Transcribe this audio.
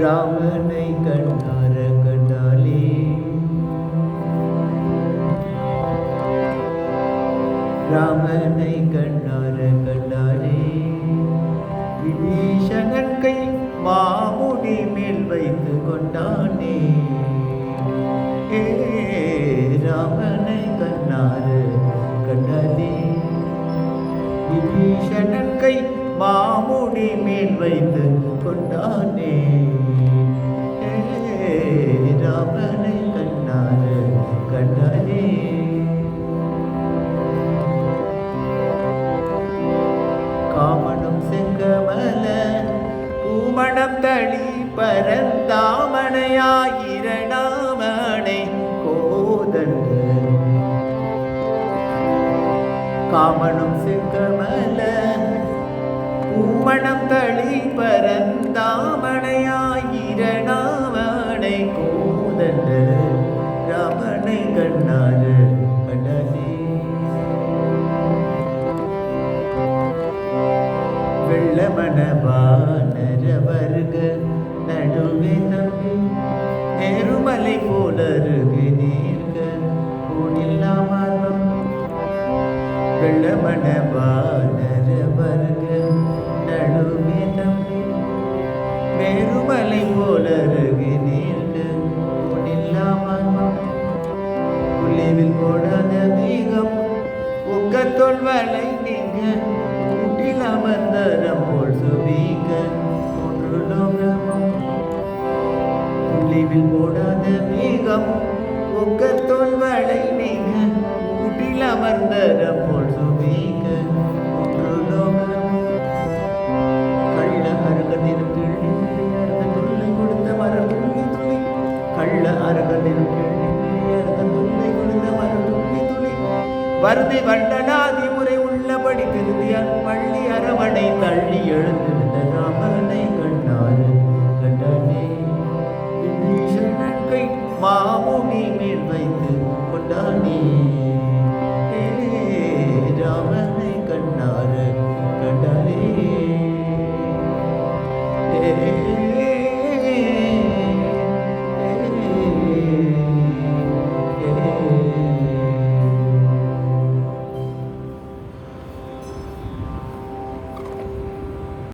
ராமனை கண்டார கண்டாலே. ராமனை கண்டார கண்டாலே. விபீஷகன் கை மாமுடி மேல் வைத்து கொண்டானே. ஏ ராமனை கண்ணாறு கண்டாலே. விபீஷணன் கை மாமுடி மேல் வைத்து கொண்டானே. ராமனை கண்ணார கண்டானே. காமனும் செங்கமல பூமணம் தளி பரந்தாமணையாயிரணாமணை கோதண்டு. காமனும் செங்கமல மும்மணம் தளி பரந்தாமணையாயிரணாமணை கோதண்டு ராமனை கண்ணாறு கடலே வெள்ளமணவானர வருக நடுவே தம்பி நேருமலை போலருகு நீர்க கூடில்லாமலும் வெள்ளமணவானர வருக தம்பி மேருமலை போலருகு நீர்க கூடில்லாமலும் புலிவில் போடாத மேகம் உங்க தொல்வலை நீங்க கூட்டில் அமர்ந்தரம் போல் சுவீங்க ஒன்று வருதி வண்டனாதி முறை உள்ளபடி திருதி பள்ளி அரவணை தள்ளி எழுந்திருந்த ராமனை கண்டாரு. கண்டானே விபீஷணன் கை மாமுனி மேல் வைத்து கொண்டானே.